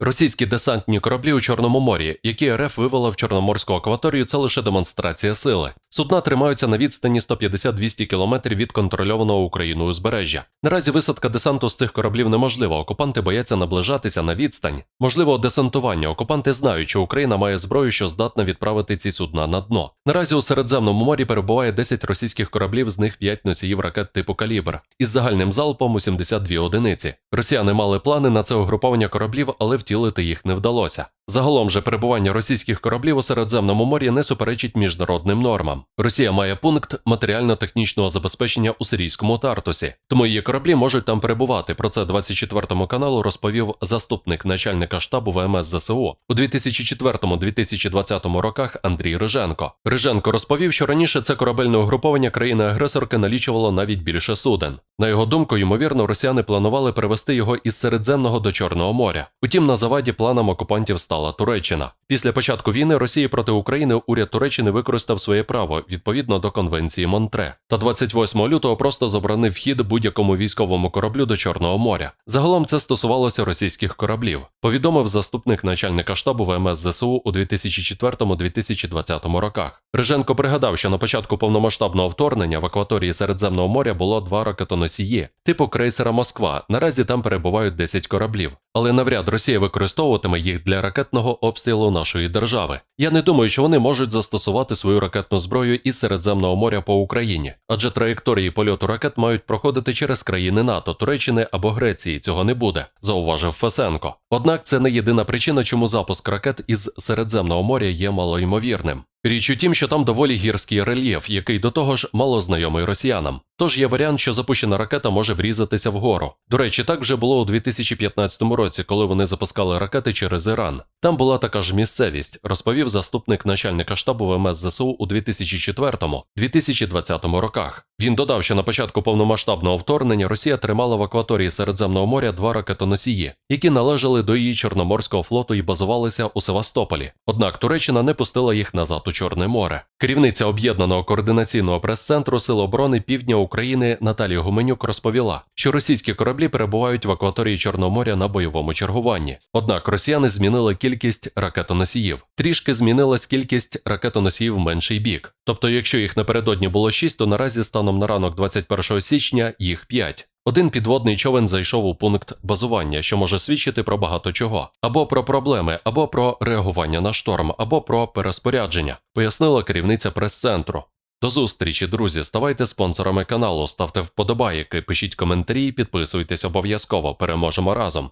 Російські десантні кораблі у Чорному морі, які РФ вивела в Чорноморську акваторію, це лише демонстрація сили. Судна тримаються на відстані 150-200 км від контрольованого Україною узбережжя. Наразі висадка десанту з цих кораблів неможлива. Окупанти бояться наближатися на відстань. Можливо, десантування. Окупанти знають, що Україна має зброю, що здатна відправити ці судна на дно. Наразі у Середземному морі перебуває 10 російських кораблів, з них 5 носіїв ракет типу калібр, із загальним залпом у 72 одиниці. Росіяни мали плани на це угруповання кораблів, але втілити їх не вдалося. Загалом же перебування російських кораблів у Середземному морі не суперечить міжнародним нормам. Росія має пункт матеріально-технічного забезпечення у сирійському Тартусі, тому її кораблі можуть там перебувати. Про це 24 каналу розповів заступник начальника штабу ВМС ЗСУ у 2004-2020 роках Андрій Риженко. Риженко розповів, що раніше це корабельне угруповання країни-агресорки налічувало навіть більше суден. На його думку, ймовірно, росіяни планували перевести його із Середземного до Чорного моря. Утім, на заваді планам окупантів стала Туреччина. Після початку війни Росії проти України уряд Туреччини використав своє право відповідно до конвенції Монтре. Та 28 лютого просто заборонив вхід будь-якому військовому кораблю до Чорного моря. Загалом це стосувалося російських кораблів. Повідомив заступник начальника штабу ВМС ЗСУ у 2004-2020 роках. Риженко пригадав, що на початку повномасштабного вторгнення в акваторії Середземного моря було два ракетоносії типу крейсера Москва. Наразі там перебувають 10 кораблів. Але навряд Росія використовуватиме їх для ракетного обстрілу нашої держави. Я не думаю, що вони можуть застосувати свою ракетну зброю із Середземного моря по Україні, адже траєкторії польоту ракет мають проходити через країни НАТО, Туреччини або Греції. Цього не буде, зауважив Фесенко. Однак це не єдина причина, чому запуск ракет із Середземного моря є малоймовірним. Річ у тім, що там доволі гірський рельєф, який до того ж мало знайомий росіянам. Тож є варіант, що запущена ракета може врізатися вгору. До речі, так вже було у 2015 році, коли вони запускали ракети через Іран. Там була така ж місцевість, розповів заступник начальника штабу ВМС ЗСУ у 2004-2020 роках. Він додав, що на початку повномасштабного вторгнення Росія тримала в акваторії Середземного моря два ракетоносії, які належали до її Чорноморського флоту і базувалися у Севастополі. Однак Туреччина не пустила їх назад у Чорне море. Керівниця об'єднаного координаційного прес-центру Сил оборони Півдня України Наталія Гуменюк розповіла, що російські кораблі перебувають в акваторії Чорного моря на бойовому чергуванні. Однак росіяни змінили кількість ракетоносіїв. Трішки змінилась кількість ракетоносіїв в менший бік. Тобто, якщо їх напередодні було 6, то наразі станом на ранок 21 січня їх 5. Один підводний човен зайшов у пункт базування, що може свідчити про багато чого, або про проблеми, або про реагування на шторм, або про переспорядження, пояснила керівниця прес-центру. До зустрічі, друзі. Ставайте спонсорами каналу, ставте вподобайки, пишіть коментарі, підписуйтесь обов'язково. Переможемо разом.